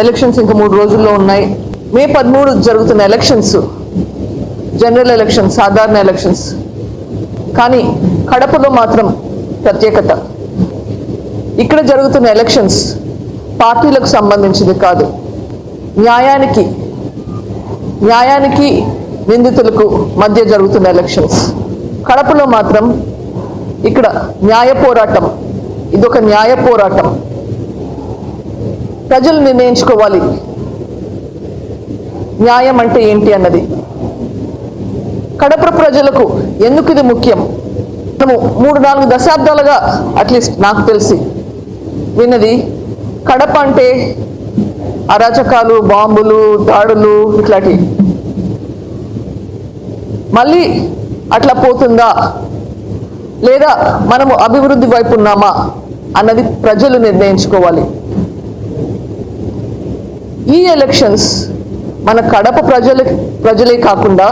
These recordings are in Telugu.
ఎలక్షన్స్ ఇంకా మూడు రోజుల్లో ఉన్నాయి. మే పదమూడు జరుగుతున్న ఎలక్షన్స్ జనరల్ ఎలక్షన్స్ సాధారణ ఎలక్షన్స్ కానీ కడపలో మాత్రం ప్రత్యేకత. ఇక్కడ జరుగుతున్న ఎలక్షన్స్ పార్టీలకు సంబంధించింది కాదు. న్యాయానికి న్యాయానికి నిందితులకు మధ్య జరుగుతున్న ఎలక్షన్స్ కడపలో మాత్రం ఇక్కడ న్యాయ పోరాటం ఇదొక న్యాయ పోరాటం. ప్రజలు నిర్ణయించుకోవాలి. న్యాయం అంటే ఏంటి అన్నది. కడప ప్రజలకు ఎందుకు ఇది ముఖ్యం? మనము మూడు నాలుగు దశాబ్దాలుగా అట్లీస్ట్ నాకు తెలిసి విన్నది కడప అంటే అరాచకాలు బాంబులు దాడులు ఇట్లాంటివి. మళ్ళీ అట్లా పోతుందా? లేదా మనము అభివృద్ధి వైపు ఉన్నామా? అన్నది ప్రజలు నిర్ణయించుకోవాలి. ఈ ఎలక్షన్స్ మన కడప ప్రజల ప్రజలే కాకుండా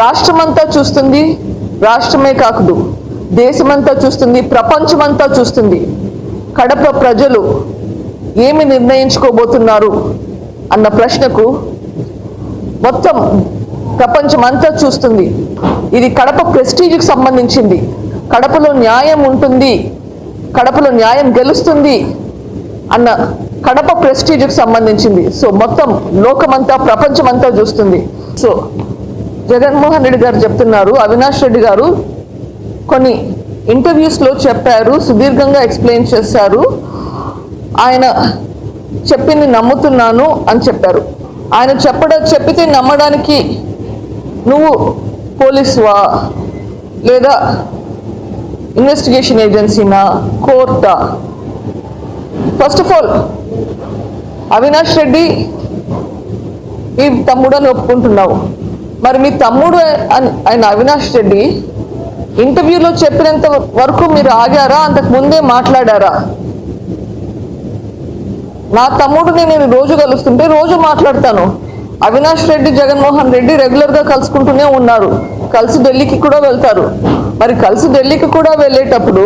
రాష్ట్రమంతా చూస్తుంది రాష్ట్రమే కాకుడు. దేశమంతా చూస్తుంది ప్రపంచమంతా చూస్తుంది. కడప ప్రజలు ఏమి నిర్ణయించుకోబోతున్నారు అన్న ప్రశ్నకు మొత్తం ప్రపంచం అంతా చూస్తుంది. ఇది కడప ప్రెస్టీజ్కి సంబంధించింది. కడపలో న్యాయం ఉంటుంది కడపలో న్యాయం గెలుస్తుంది అన్న కడప ప్రెస్టీజ్కి సంబంధించింది. సో మొత్తం లోకమంతా ప్రపంచమంతా చూస్తుంది. సో జగన్మోహన్ రెడ్డి గారు చెప్తున్నారు అవినాష్ రెడ్డి గారు కొన్ని ఇంటర్వ్యూస్లో చెప్పారు సుదీర్ఘంగా ఎక్స్ప్లెయిన్ చేశారు. ఆయన చెప్పింది నమ్ముతున్నాను అని చెప్పారు. ఆయన చెప్పడ చెప్పితే నమ్మడానికి నువ్వు పోలీసువా? లేదా ఇన్వెస్టిగేషన్ ఏజెన్సీనా? కోర్టా? First of all Avinash Reddy మీ తమ్ముడు అని ఒప్పుకుంటున్నావు. మరి మీ తమ్ముడు ఆయన అవినాష్ రెడ్డి ఇంటర్వ్యూలో చెప్పినంత వరకు మీరు ఆగారా? అంతకు ముందే మాట్లాడారా? నా తమ్ముడిని నేను రోజు కలుస్తుంటే రోజు మాట్లాడతాను. అవినాష్ రెడ్డి జగన్మోహన్ రెడ్డి రెగ్యులర్గా కలుసుకుంటూనే ఉన్నారు. కలిసి ఢిల్లీకి కూడా వెళ్తారు. మరి కలిసి ఢిల్లీకి కూడా వెళ్ళేటప్పుడు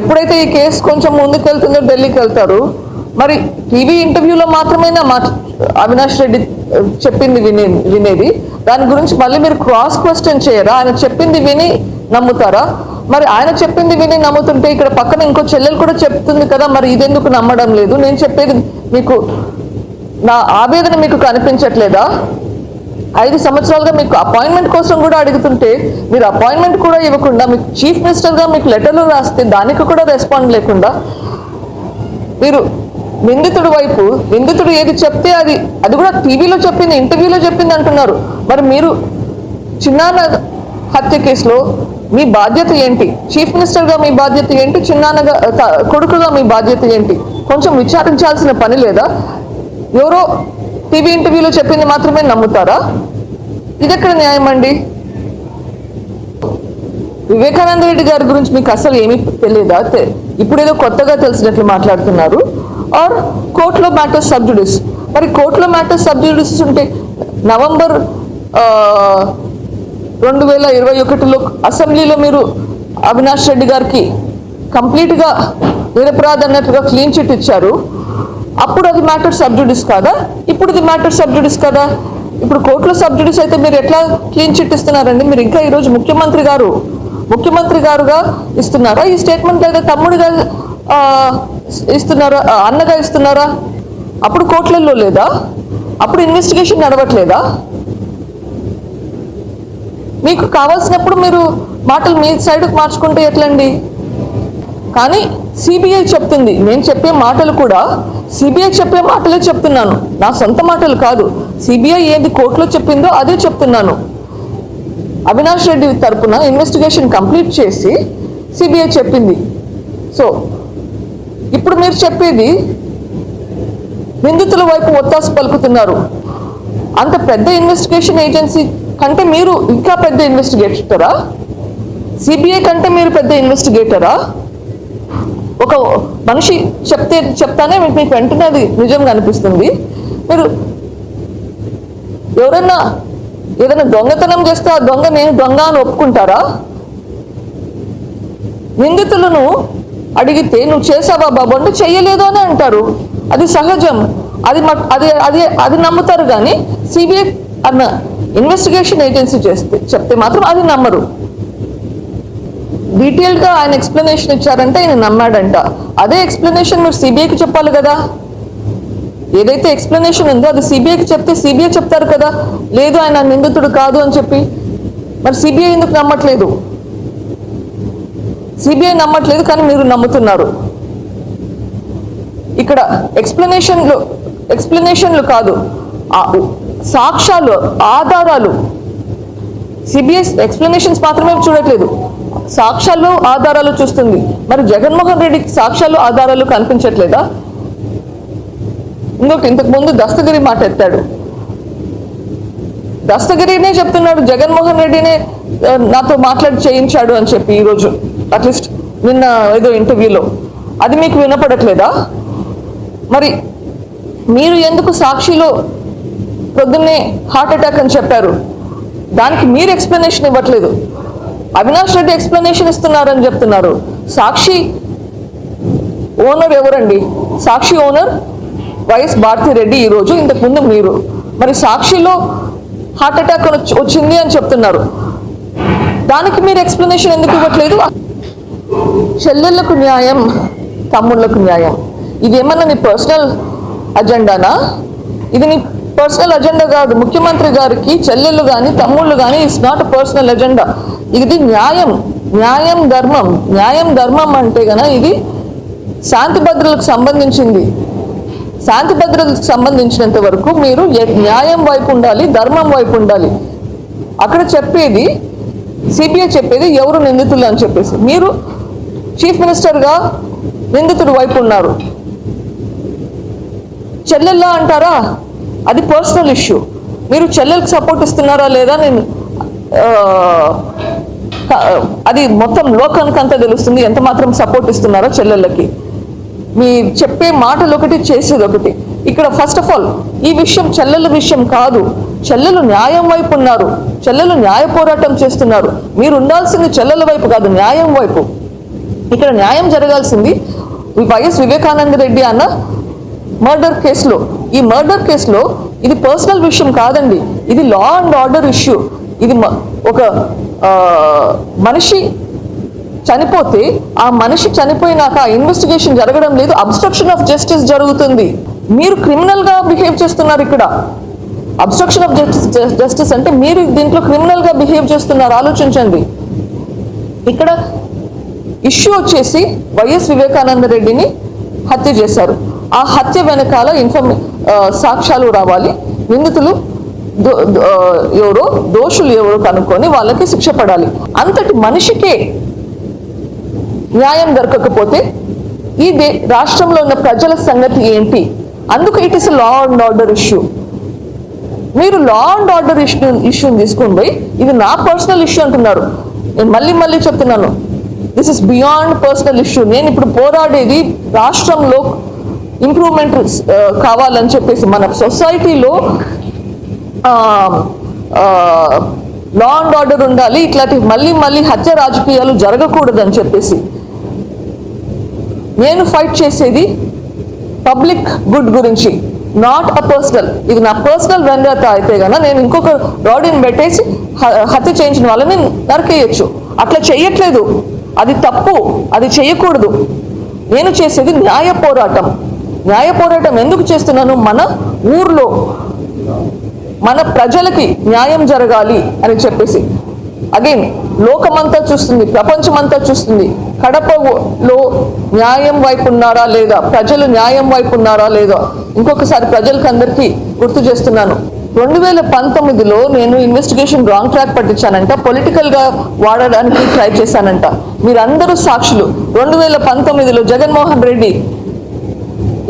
ఎప్పుడైతే ఈ కేసు కొంచెం ముందుకు వెళ్తుందో ఢిల్లీకి వెళ్తారు మరి టీవీ ఇంటర్వ్యూలో మాత్రమేనా? మా అవినాష్ రెడ్డి చెప్పింది వినే వినేది. దాని గురించి మళ్ళీ మీరు క్రాస్ క్వశ్చన్ చేయరా? ఆయన చెప్పింది విని నమ్ముతారా? మరి ఆయన చెప్పింది విని నమ్ముతుంటే ఇక్కడ పక్కన ఇంకో చెల్లెలు కూడా చెప్తుంది కదా మరి ఇదెందుకు నమ్మడం లేదు? నేను చెప్పేది మీకు నా ఆవేదన మీకు కనిపించట్లేదా? ఐదు సంవత్సరాలుగా మీకు అపాయింట్మెంట్ కోసం కూడా అడుగుతుంటే మీరు అపాయింట్మెంట్ కూడా ఇవ్వకుండా మీకు చీఫ్ మినిస్టర్గా మీకు లెటర్లు రాస్తే దానికి కూడా రెస్పాండ్ లేకుండా మీరు నిందితుడి వైపు నిందితుడు ఏది చెప్తే అది అది కూడా టీవీలో చెప్పింది ఇంటర్వ్యూలో చెప్పింది అంటున్నారు. మరి మీరు చిన్నాన్న హత్య కేసులో మీ బాధ్యత ఏంటి? చీఫ్ మినిస్టర్గా మీ బాధ్యత ఏంటి? చిన్నాన్నగా కొడుకుగా మీ బాధ్యత ఏంటి? కొంచెం విచారించాల్సిన పని లేదా? ఎవరో టీవీ ఇంటర్వ్యూలో చెప్పింది మాత్రమే నమ్ముతారా? ఇదెక్కడ న్యాయం అండి? వివేకానంద రెడ్డి గారి గురించి మీకు అసలు ఏమీ తెలియదా ఇప్పుడు ఏదో కొత్తగా తెలిసినట్లు మాట్లాడుతున్నారు. ఆర్ కోర్టులో మ్యాటర్స్ సబ్జుడిస్ మరి కోర్టులో మ్యాటర్స్ సబ్జుడిస్ ఉంటే నవంబర్ రెండు వేల ఇరవై ఒకటిలో అసెంబ్లీలో మీరు అవినాష్ రెడ్డి గారికి కంప్లీట్గా నిరపరాధ అన్నట్టుగా క్లీన్ చిట్ ఇచ్చారు. అప్పుడు అది మ్యాటర్ సబ్జుడిస్ కాదా? ఇప్పుడు ఇది మ్యాటర్ సబ్జుడిస్ కదా? ఇప్పుడు కోర్టులో సబ్జుడిస్ అయితే మీరు ఎట్లా క్లీన్ చిట్ ఇస్తున్నారండి? మీరు ఇంకా ఈరోజు ముఖ్యమంత్రి గారు ముఖ్యమంత్రి గారుగా ఇస్తున్నారా? ఈ స్టేట్మెంట్ లేదా తమ్ముడిగా ఇస్తున్నారా? అన్నగా ఇస్తున్నారా? అప్పుడు కోర్టులలో లేదా? అప్పుడు ఇన్వెస్టిగేషన్ నడవట్లేదా? మీకు కావాల్సినప్పుడు మీరు మాటలు మీ సైడ్కి మార్చుకుంటే ఎట్లండి? కానీ సిబిఐ చెప్తుంది. నేను చెప్పే మాటలు కూడా సిబిఐ చెప్పే మాటలే చెప్తున్నాను. నా సొంత మాటలు కాదు. సిబిఐ ఏది కోర్టులో చెప్పిందో అదే చెప్తున్నాను. అవినాష్ రెడ్డి తరపున ఇన్వెస్టిగేషన్ కంప్లీట్ చేసి సిబిఐ చెప్పింది. సో ఇప్పుడు మీరు చెప్పేది నిందితుల వైపు ఒత్తాసు పలుకుతున్నారు. అంత పెద్ద ఇన్వెస్టిగేషన్ ఏజెన్సీ కంటే మీరు ఇంకా పెద్ద ఇన్వెస్టిగేటరా సిబిఐ కంటే మీరు పెద్ద ఇన్వెస్టిగేటరా ఒక మనిషి చెప్తే చెప్తానే మీకు మీకు వెంటనే అది నిజంగా అనిపిస్తుంది. మీరు ఎవరన్నా ఏదైనా దొంగతనం చేస్తే ఆ దొంగ నేను దొంగ అని ఒప్పుకుంటారా? నిందితులను అడిగితే నువ్వు చేసావా బాబు? అంటే చెయ్యలేదు అని అంటారు. అది సహజం. అది అది అది అది నమ్ముతారు కానీ సిబిఐ అన్న ఇన్వెస్టిగేషన్ ఏజెన్సీ చేస్తే చెప్తే మాత్రం అది నమ్మరు. డీటెయిల్గా ఆయన ఎక్స్ప్లెనేషన్ ఇచ్చారంటే ఆయన నమ్మాడంట. అదే ఎక్స్ప్లెనేషన్ మీరు సిబిఐకి చెప్పాలి కదా. ఏదైతే ఎక్స్ప్లెనేషన్ ఉందో అది సిబిఐకి చెప్తే సిబిఐ చెప్తారు కదా. లేదు ఆయన నిందితుడు కాదు అని చెప్పి. మరి సిబిఐ ఎందుకు నమ్మట్లేదు? సిబిఐ నమ్మట్లేదు కానీ మీరు నమ్ముతున్నారు. ఇక్కడ ఎక్స్ప్లెనేషన్లు ఎక్స్ప్లెనేషన్లు కాదు. సాక్ష్యాలు ఆధారాలు. సిబిఐ ఎక్స్ప్లెనేషన్స్ మాత్రమే చూడట్లేదు. సాక్ష్యాలు ఆధారాలు చూస్తుంది. మరి జగన్మోహన్ రెడ్డికి సాక్ష్యాలు ఆధారాలు కనిపించట్లేదా? ఇంకొకటి ఇంతకు ముందు దస్తగిరి మాట ఎత్తాడు. దస్తగిరినే చెప్తున్నాడు జగన్మోహన్ రెడ్డినే నాతో మాట్లాడి చేయించాడు అని చెప్పి ఈరోజు. అట్లీస్ట్ నిన్న ఏదో ఇంటర్వ్యూలో. అది మీకు వినపడట్లేదా? మరి మీరు ఎందుకు సాక్షిలో పొద్దున్నే హార్ట్ అటాక్ అని చెప్పారు? దానికి మీరు ఎక్స్ప్లెనేషన్ ఇవ్వట్లేదు. అవినాష్ రెడ్డి ఎక్స్ప్లెనేషన్ ఇస్తున్నారని చెప్తున్నారు. సాక్షి ఓనర్ ఎవరండి? సాక్షి ఓనర్ వైఎస్ భారతి రెడ్డి ఈరోజు ఇంతకుముందు మీరు. మరి సాక్షిలో హార్ట్ అటాక్ వచ్చి- వచ్చింది అని చెప్తున్నారు. దానికి మీరు ఎక్స్ప్లెనేషన్ ఎందుకు ఇవ్వట్లేదు? చెల్లెళ్ళకు న్యాయం తమ్ముళ్ళకు న్యాయం. ఇది ఏమన్నా నీ పర్సనల్ అజెండానా? ఇది నీ పర్సనల్ అజెండా కాదు. ముఖ్యమంత్రి గారికి చెల్లెళ్ళు కానీ తమ్ముళ్ళు కానీ ఇట్స్ నాట్ పర్సనల్ అజెండా ఇది న్యాయం. న్యాయం ధర్మం. న్యాయం ధర్మం అంటే గన ఇది శాంతి భద్రతలకు సంబంధించింది. శాంతి భద్రతలకు సంబంధించినంత వరకు మీరు న్యాయం వైపు ఉండాలి ధర్మం వైపు ఉండాలి. అక్కడ చెప్పేది సిబిఐ చెప్పేది ఎవరు నిందితులు అని చెప్పేసి. మీరు చీఫ్ మినిస్టర్గా నిందితుడి వైపు ఉన్నారు. చెల్లెల్లా అంటారా? అది పర్సనల్ ఇష్యూ. మీరు చెల్లెలకు సపోర్ట్ ఇస్తున్నారా లేదా నేను అది మొత్తం లోకానికి అంతా తెలుస్తుంది. ఎంత మాత్రం సపోర్ట్ ఇస్తున్నారో చెల్లెళ్ళకి? మీ చెప్పే మాటలు ఒకటి చేసేది ఒకటి. ఇక్కడ ఫస్ట్ ఆఫ్ ఆల్ ఈ విషయం చెల్లెల విషయం కాదు. చెల్లెలు న్యాయం వైపు ఉన్నారు. చెల్లెలు న్యాయ పోరాటం చేస్తున్నారు. మీరు ఉండాల్సింది చెల్లెల వైపు కాదు న్యాయం వైపు. ఇక్కడ న్యాయం జరగాల్సింది వైఎస్ వివేకానంద రెడ్డి అన్న మర్డర్ కేసులో. ఈ మర్డర్ కేసులో ఇది పర్సనల్ విషయం కాదండి. ఇది లా అండ్ ఆర్డర్ ఇష్యూ ఇది మ- ఒక మనిషి చనిపోతే ఆ మనిషి చనిపోయినాక ఆ ఇన్వెస్టిగేషన్ జరగడం లేదు. అబ్స్ట్రక్షన్ ఆఫ్ జస్టిస్ జరుగుతుంది. మీరు క్రిమినల్గా బిహేవ్ చేస్తున్నారు ఇక్కడ. అబ్స్ట్రక్షన్ ఆఫ్ జస్టిస్ జస్టిస్ అంటే మీరు దీంట్లో క్రిమినల్గా బిహేవ్ చేస్తున్నారు. ఆలోచించండి. ఇక్కడ ఇష్యూ వచ్చేసి వైఎస్ వివేకానంద రెడ్డిని హత్య చేశారు. ఆ హత్య వెనకాల ఇన్ఫర్మే సాక్ష్యాలు రావాలి. నిందితులు ఎవరో దోషులు ఎవరో కనుక్కొని వాళ్ళకి శిక్ష పడాలి. అంతటి మనిషికే న్యాయం దొరకకపోతే ఈ దే రాష్ట్రంలో ఉన్న ప్రజల సంగతి ఏంటి? అందుకు it is law and order issue. మీరు లా అండ్ ఆర్డర్ ఇష్యూ ఇష్యూని తీసుకుని పోయి ఇది నా పర్సనల్ ఇష్యూ అంటున్నారు. నేను మళ్ళీ మళ్ళీ చెప్తున్నాను. This is beyond personal issue నేను ఇప్పుడు పోరాడేది రాష్ట్రంలో ఇంప్రూవ్మెంట్ uh, కావాలని చెప్పేసి మన సొసైటీలో లా అండ్ ఆర్డర్ ఉండాలి ఇట్లాంటి మళ్ళీ మళ్ళీ హత్య రాజకీయాలు జరగకూడదని చెప్పేసి. నేను ఫైట్ చేసేది పబ్లిక్ గుడ్ గురించి నాట్ అ పర్సనల్ ఇది నా పర్సనల్ వెండత అయితే గన నేను ఇంకొక రాడీని పెట్టేసి హత్య చేయించిన వాళ్ళని నరికేయచ్చు. అట్లా చేయట్లేదు అది తప్పు అది చేయకూడదు. నేను చేసేది న్యాయ పోరాటం. న్యాయ పోరాటం ఎందుకు చేస్తున్నాను? మన ఊర్లో మన ప్రజలకి న్యాయం జరగాలి అని చెప్పేసి. అగైన్ లోకమంతా చూస్తుంది ప్రపంచమంతా చూస్తుంది. కడపలో న్యాయం వైపు ఉన్నారా లేదా? ప్రజలు న్యాయం వైపు ఉన్నారా లేదా? ఇంకొకసారి ప్రజలకు అందరికీ గుర్తు చేస్తున్నాను. రెండు వేల పంతొమ్మిదిలో నేను ఇన్వెస్టిగేషన్ రాంగ్ ట్రాక్ పట్టించానంట. పొలిటికల్గా వాడడానికి ట్రై చేశానంట. మీరందరూ సాక్షులు. రెండు వేల పంతొమ్మిదిలో జగన్మోహన్ రెడ్డి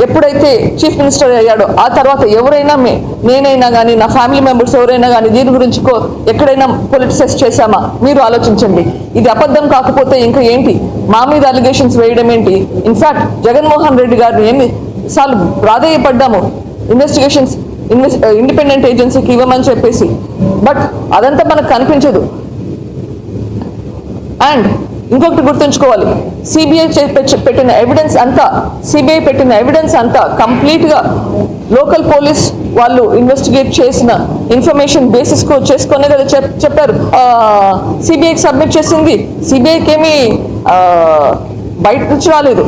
ఎప్పుడైతే చీఫ్ మినిస్టర్ అయ్యాడో ఆ తర్వాత ఎవరైనా మే- నేనైనా కానీ నా ఫ్యామిలీ మెంబర్స్ ఎవరైనా కానీ దీని గురించి కో- ఎక్కడైనా పొలిటిసైజ్ చేశామా? మీరు ఆలోచించండి. ఇది అబద్ధం కాకపోతే ఇంకా ఏంటి? మా మీద అలిగేషన్స్ వేయడం ఏంటి? ఇన్ఫ్యాక్ట్ జగన్మోహన్ రెడ్డి గారిని ఎన్ని సార్లు ప్రాధేయపడ్డాము ఇన్వెస్టిగేషన్స్ ఇండిపెండెంట్ ఏజెన్సీకి ఇవ్వమని చెప్పేసి. బట్ అదంతా మనకు కనిపించదు. అండ్ ఇంకొకటి గుర్తుంచుకోవాలి. సిబిఐ పెట్టిన ఎవిడెన్స్ అంతా సిబిఐ పెట్టిన ఎవిడెన్స్ అంతా కంప్లీట్గా లోకల్ పోలీస్ వాళ్ళు ఇన్వెస్టిగేట్ చేసిన ఇన్ఫర్మేషన్ బేసిస్ చేసుకునే కదా చెప్పారు. సిబిఐకి సబ్మిట్ చేసింది. సిబిఐకి ఏమి బయట నుంచి రాలేదు.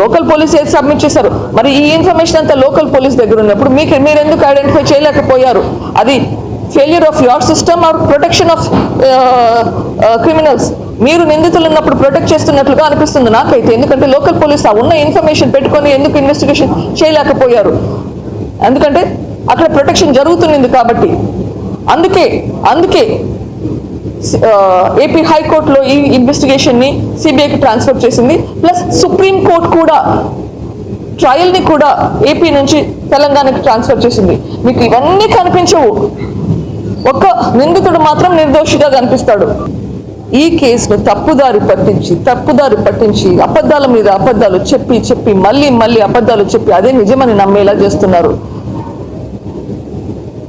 లోకల్ పోలీస్ ఏది సబ్మిట్ చేశారు? మరి ఈ ఇన్ఫర్మేషన్ అంతా లోకల్ పోలీస్ దగ్గర ఉన్నప్పుడు మీకు మీరు ఎందుకు ఐడెంటిఫై చేయలేకపోయారు? అది failure of your system or protection of criminals మీరు నిందితులు ఉన్నప్పుడు ప్రొటెక్ట్ చేస్తున్నట్లుగా అనిపిస్తుంది నాకైతే. ఎందుకంటే లోకల్ పోలీస్ ఆ ఉన్న ఇన్ఫర్మేషన్ పెట్టుకొని ఎందుకు ఇన్వెస్టిగేషన్ చేయలేకపోయారు? ఎందుకంటే అక్కడ ప్రొటెక్షన్ జరుగుతుంది కాబట్టి. అందుకే అందుకే ఏపీ హైకోర్టులో ఈ ఇన్వెస్టిగేషన్ని సిబిఐకి ట్రాన్స్ఫర్ చేసింది. ప్లస్ సుప్రీంకోర్టు కూడా ట్రయల్ని కూడా ఏపీ నుంచి తెలంగాణకి ట్రాన్స్ఫర్ చేసింది. మీకు ఇవన్నీ కనిపించవు. ఒక్క నిందితుడు మాత్రం నిర్దోషిగా కనిపిస్తాడు. ఈ కేసును తప్పుదారి పట్టించి తప్పుదారి పట్టించి అబద్ధాల మీద అబద్ధాలు చెప్పి చెప్పి మళ్ళీ మళ్ళీ అబద్ధాలు చెప్పి అదే నిజమని నమ్మేలా చేస్తున్నారు.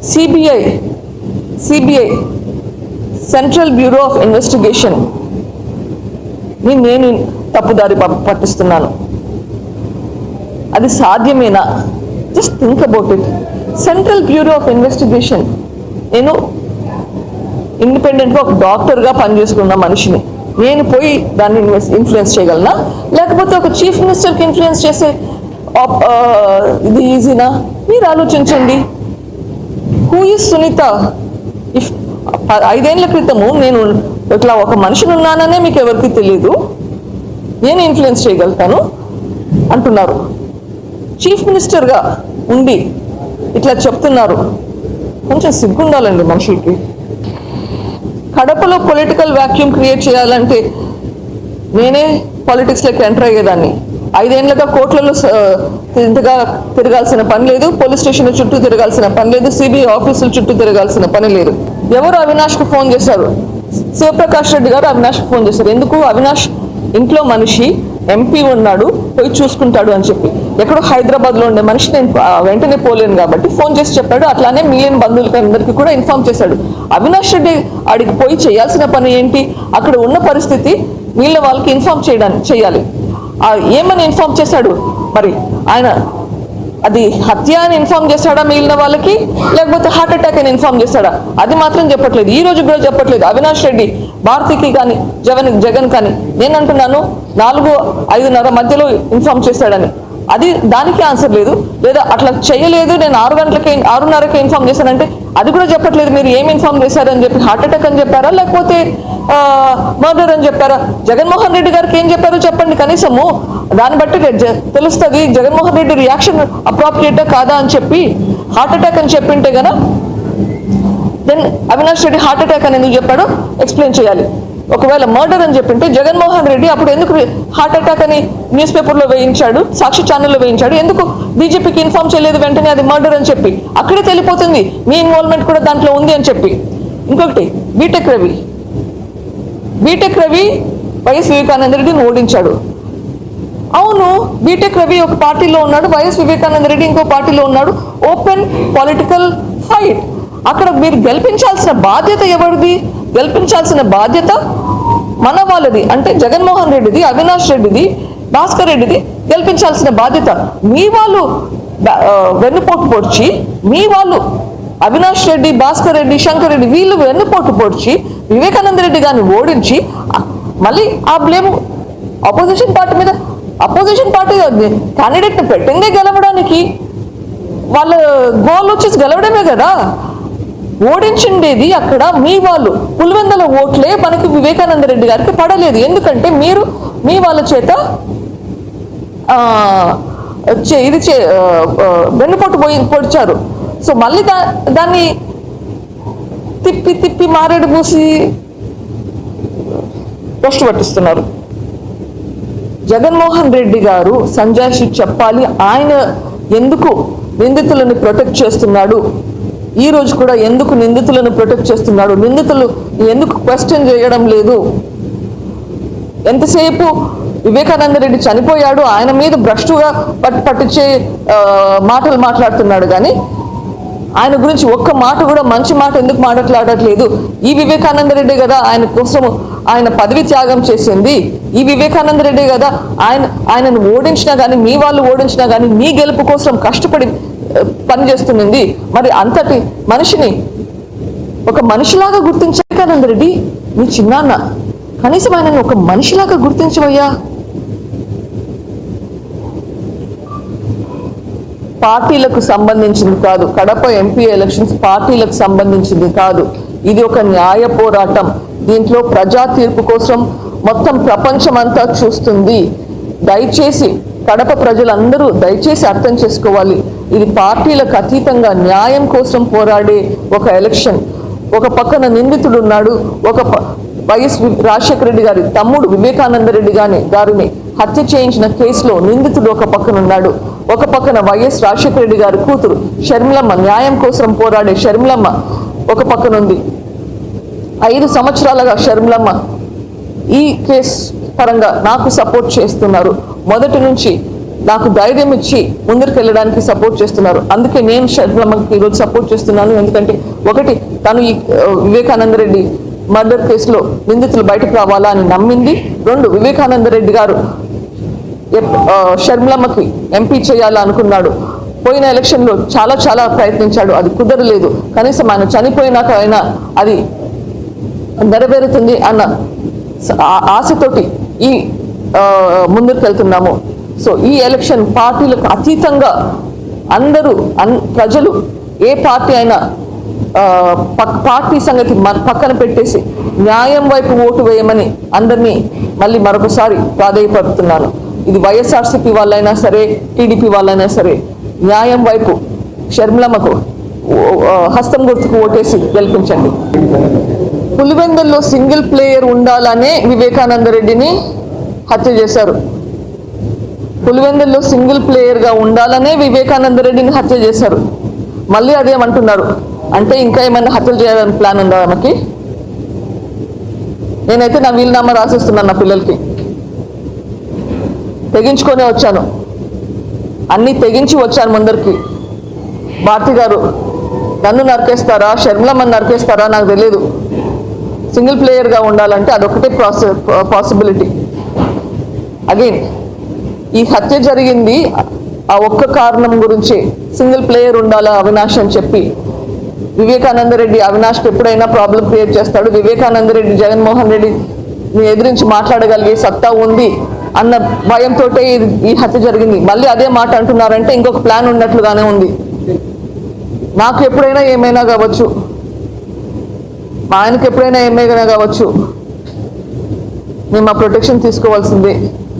CBI CBI central bureau of ఇన్వెస్టిగేషన్ని నేను తప్పుదారి పట్టిస్తున్నాను. అది సాధ్యమేనా? Just think about it central bureau of investigation నేను ఇండిపెండెంట్గా ఒక డాక్టర్గా పనిచేసుకున్న మనిషిని. నేను పోయి దాన్ని ఇన్ఫ్లుయెన్స్ చేయగలనా? లేకపోతే ఒక చీఫ్ మినిస్టర్కి ఇన్ఫ్లుయెన్స్ చేసే ఇది ఈజీనా మీరు ఆలోచించండి. హూ ఇస్ సునీత ఇఫ్ ఐదేళ్ళ క్రితము నేను ఇట్లా ఒక మనిషిని ఉన్నాననే మీకు ఎవరికి తెలియదు నేను ఇన్ఫ్లుయెన్స్ చేయగలుగుతాను అంటున్నారు. చీఫ్ మినిస్టర్గా ఉండి ఇట్లా చెప్తున్నారు. కొంచెం సిగ్గుండాలండి మనుషులకి. కడపలో పొలిటికల్ వ్యాక్యూమ్ క్రియేట్ చేయాలంటే నేనే పాలిటిక్స్లోకి ఎంటర్ అయ్యేదాన్ని. ఐదేళ్ళుగా కోట్లలో ఇంతగా తిరగాల్సిన పని లేదు. పోలీస్ స్టేషన్ చుట్టూ తిరగాల్సిన పని లేదు. సిబిఐ ఆఫీసుల చుట్టూ తిరగాల్సిన పని లేదు. ఎవరు అవినాష్కు ఫోన్ చేశారు? శివప్రకాష్ రెడ్డి గారు అవినాష్కి ఫోన్ చేశారు. ఎందుకు? అవినాష్ ఇంట్లో మనిషి ఎంపీ ఉన్నాడు పోయి చూసుకుంటాడు అని చెప్పి. ఎక్కడో హైదరాబాద్లో ఉండే మనిషి నేను వెంటనే పోలేను కాబట్టి ఫోన్ చేసి చెప్పాడు. అట్లానే మిలియన్ బంధువులకి అందరికీ కూడా ఇన్ఫార్మ్ చేశాడు. అవినాష్ రెడ్డి ఆడికి పోయి చేయాల్సిన పని ఏంటి? అక్కడ ఉన్న పరిస్థితి వీళ్ళ వాళ్ళకి ఇన్ఫార్మ్ చేయడానికి చేయాలి. ఏమని ఇన్ఫార్మ్ చేశాడు? మరి ఆయన అది హత్య అని ఇన్ఫార్మ్ చేశాడా మిగిలిన వాళ్ళకి? లేకపోతే హార్ట్ అటాక్ అని ఇన్ఫార్మ్ చేశాడా? అది మాత్రం చెప్పట్లేదు. ఈ రోజు కూడా చెప్పట్లేదు. అవినాష్ రెడ్డి భారతికి కానీ జగన్ జగన్ కానీ. నేను అంటున్నాను నాలుగు ఐదున్నర మధ్యలో ఇన్ఫార్మ్ చేశాడని. అది దానికి ఆన్సర్ లేదు. లేదా అట్లా చేయలేదు నేను ఆరు గంటలకి ఆరున్నరకి ఇన్ఫార్మ్ చేశానంటే అది కూడా చెప్పట్లేదు. మీరు ఏం ఇన్ఫార్మ్ చేశారని చెప్పి హార్ట్ అటాక్ అని చెప్పారా? లేకపోతే మర్డర్ అని చెప్పారా? జగన్మోహన్ రెడ్డి గారికి ఏం చెప్పారో చెప్పండి. కనీసము దాన్ని బట్టి తెలుస్తుంది జగన్మోహన్ రెడ్డి రియాక్షన్ అప్రాప్రియేటా కాదా అని చెప్పి హార్ట్ అటాక్ అని చెప్పింటే గన then Avinash Reddy heart attack అని ఎందుకు చెప్పాడో ఎక్స్ప్లెయిన్ చేయాలి. ఒకవేళ మర్డర్ అని చెప్పింటే జగన్మోహన్ రెడ్డి అప్పుడు ఎందుకు హార్ట్ అటాక్ అని న్యూస్ పేపర్లో వేయించాడు సాక్షి ఛానల్లో వేయించాడు? ఎందుకు బీజేపీకి ఇన్ఫార్మ్ చేయలేదు వెంటనే అది మర్డర్ అని చెప్పి? అక్కడే తెలిపోతుంది. మీ ఇన్వాల్వ్మెంట్ కూడా దాంట్లో ఉంది అని చెప్పి. ఇంకొకటి B Tech Ravi B Tech Ravi YS Vivekananda రెడ్డిని ఓడించాడు. అవును బీటెక్ రవి ఒక పార్టీలో ఉన్నాడు వైఎస్ వివేకానంద రెడ్డి ఇంకో పార్టీలో ఉన్నాడు. ఓపెన్ పొలిటికల్ ఫైట్ అక్కడ మీరు గెలిపించాల్సిన బాధ్యత ఎవరిది? గెలిపించాల్సిన బాధ్యత మన వాళ్ళది. అంటే జగన్మోహన్ రెడ్డిది అవినాష్ రెడ్డిది భాస్కర్ రెడ్డిది గెలిపించాల్సిన బాధ్యత మీ వాళ్ళు వెన్నుపోటు పొడిచి మీ వాళ్ళు అవినాష్ రెడ్డి భాస్కర్ రెడ్డి శంకర్ రెడ్డి వీళ్ళు వెన్నుపోటు పొడిచి వివేకానంద రెడ్డి గారిని ఓడించి మళ్ళీ ఆ బ్లేమ్ అపోజిషన్ పార్టీ మీద అపోజిషన్ పార్టీ క్యాండిడేట్ పెట్టిందే గెలవడానికి. వాళ్ళ గోల్ వచ్చేసి గెలవడమే కదా. ఓడించిండేది అక్కడ మీ వాళ్ళు. పులివెందల ఓట్లే మనకి వివేకానంద రెడ్డి గారికి పడలేదు. ఎందుకంటే మీరు మీ వాళ్ళ చేత ఇది చే వెన్నుపోటు పోయి పొడిచారు. సో మళ్ళీ దా దాన్ని తిప్పి తిప్పి మారేడు మూసి పోస్ట్ పట్టిస్తున్నారు. జగన్మోహన్ రెడ్డి గారు సంజయ్ చెప్పాలి. ఆయన ఎందుకు నిందితులను ప్రొటెక్ట్ చేస్తున్నాడు? ఈ రోజు కూడా ఎందుకు నిందితులను ప్రొటెక్ట్ చేస్తున్నాడు? నిందితులు ఎందుకు క్వశ్చన్ చేయడం లేదు? ఎంతసేపు వివేకానంద రెడ్డి చనిపోయాడు? ఆయన మీద భ్రష్టుగా పట్టు పట్టించే మాటలు మాట్లాడుతున్నాడు కానీ ఆయన గురించి ఒక్క మాట కూడా మంచి మాట ఎందుకు మాట్లాడట్లేదు? ఈ వివేకానంద రెడ్డి కదా ఆయన కోసం ఆయన పదవి త్యాగం చేసింది. ఈ వివేకానంద రెడ్డి కదా ఆయన ఆయనను ఓడించినా కానీ మీ వాళ్ళు ఓడించినా కానీ మీ గెలుపు కోసం కష్టపడి పనిచేస్తున్నది మరి అంతటి మనిషిని ఒక మనిషిలాగా గుర్తించాలి కదండి రెడ్డి మీ చిన్నాన్న కనీసం ఆయనను ఒక మనిషిలాగా గుర్తించవయ్యా. పార్టీలకు సంబంధించింది కాదు కడప ఎంపీ ఎలక్షన్స్ పార్టీలకు సంబంధించింది కాదు. ఇది ఒక న్యాయ పోరాటం. దీంట్లో ప్రజా తీర్పు కోసం మొత్తం ప్రపంచం అంతా చూస్తుంది. దయచేసి కడప ప్రజలందరూ దయచేసి అర్థం చేసుకోవాలి. ఇది పార్టీలకు అతీతంగా న్యాయం కోసం పోరాడే ఒక ఎలక్షన్. ఒక పక్కన నిందితుడు ఉన్నాడు ఒక ప- వైఎస్ రాజశేఖర రెడ్డి గారి తమ్ముడు వివేకానంద రెడ్డి గాని గారిని హత్య చేయించిన కేసులో నిందితుడు ఒక పక్కన ఉన్నాడు. ఒక పక్కన వైఎస్ రాజశేఖర రెడ్డి గారి కూతురు షర్మిలమ్మ న్యాయం కోసం పోరాడే షర్మిలమ్మ ఒక పక్కన ఉంది. ఐదు సంవత్సరాలుగా షర్మిలమ్మ ఈ కేసు పరంగా నాకు సపోర్ట్ చేస్తున్నారు. మొదటి నుంచి నాకు ధైర్యం ఇచ్చి ముందరికి వెళ్ళడానికి సపోర్ట్ చేస్తున్నారు. అందుకే నేను షర్మిలమ్మకి ఈరోజు సపోర్ట్ చేస్తున్నాను. ఎందుకంటే ఒకటి తను ఈ వివేకానంద రెడ్డి మర్డర్ కేసులో నిందితులు బయటకు రావాలా అని నమ్మింది. రెండు వివేకానంద రెడ్డి గారు షర్మలమ్మకి షర్మిలమ్మకి ఎంపీ చేయాలా అనుకున్నాడు. పోయిన ఎలక్షన్లో చాలా చాలా ప్రయత్నించాడు. అది కుదరలేదు. కనీసం ఆయన చనిపోయినాక అయినా అది నెరవేరుతుంది అన్న ఆ- ఆశతోటి ఈ ముందుకు వెళ్తున్నాము. సో ఈ ఎలక్షన్ పార్టీలకు అతీతంగా అందరూ అన్ ప్రజలు ఏ పార్టీ అయినా పక్- పార్టీ సంగతి మ- పక్కన పెట్టేసి న్యాయం వైపు ఓటు వేయమని అందరినీ మళ్ళీ మరొకసారి ప్రాధేయపడుతున్నాను ఇది వైఎస్ఆర్సీపీ వాళ్ళైనా సరే టీడీపీ వాళ్ళైనా సరే న్యాయం వైపు షర్మిలమ్మకు హస్తం గుర్తుకు ఓటేసి గెలిపించండి. పులివెందుల్లో సింగిల్ ప్లేయర్ ఉండాలనే వివేకానంద రెడ్డిని హత్య చేశారు. పులివెందుల్లో సింగిల్ ప్లేయర్గా ఉండాలనే వివేకానంద రెడ్డిని హత్య చేశారు. మళ్ళీ అదేమంటున్నారు అంటే ఇంకా ఏమైనా హత్యలు చేయాలని ప్లాన్ ఉందా ఆమెకి? నేనైతే నా వీలునామా రాసిస్తున్నాను నా పిల్లలకి. తెగించుకొనే వచ్చాను. అన్నీ తెగించి వచ్చాను ముందరికి. భారతి గారు నన్ను నరికేస్తారా? షర్మిలమ్మని నరికేస్తారా? నాకు తెలియదు సింగిల్ ప్లేయర్గా ఉండాలంటే అదొకటే ప్రాసె పాసిబిలిటీ అగైన్ ఈ హత్య జరిగింది. ఆ ఒక్క కారణం గురించి సింగిల్ ప్లేయర్ ఉండాలా అవినాష్ అని చెప్పి. వివేకానంద రెడ్డి అవినాష్కి ఎప్పుడైనా ప్రాబ్లం క్రియేట్ చేస్తాడు. వివేకానంద రెడ్డి జగన్మోహన్ రెడ్డి ఎదిరించి మాట్లాడగలిగే సత్తా ఉంది అన్న భయంతో ఈ హత్య జరిగింది. మళ్ళీ అదే మాట అంటున్నారంటే ఇంకొక ప్లాన్ ఉన్నట్లుగానే ఉంది. నాకు ఎప్పుడైనా ఏమైనా కావచ్చు. మా ఆయనకి ఎప్పుడైనా ఏమైనా కావచ్చు. మేము ఆ ప్రొటెక్షన్ తీసుకోవాల్సిందే.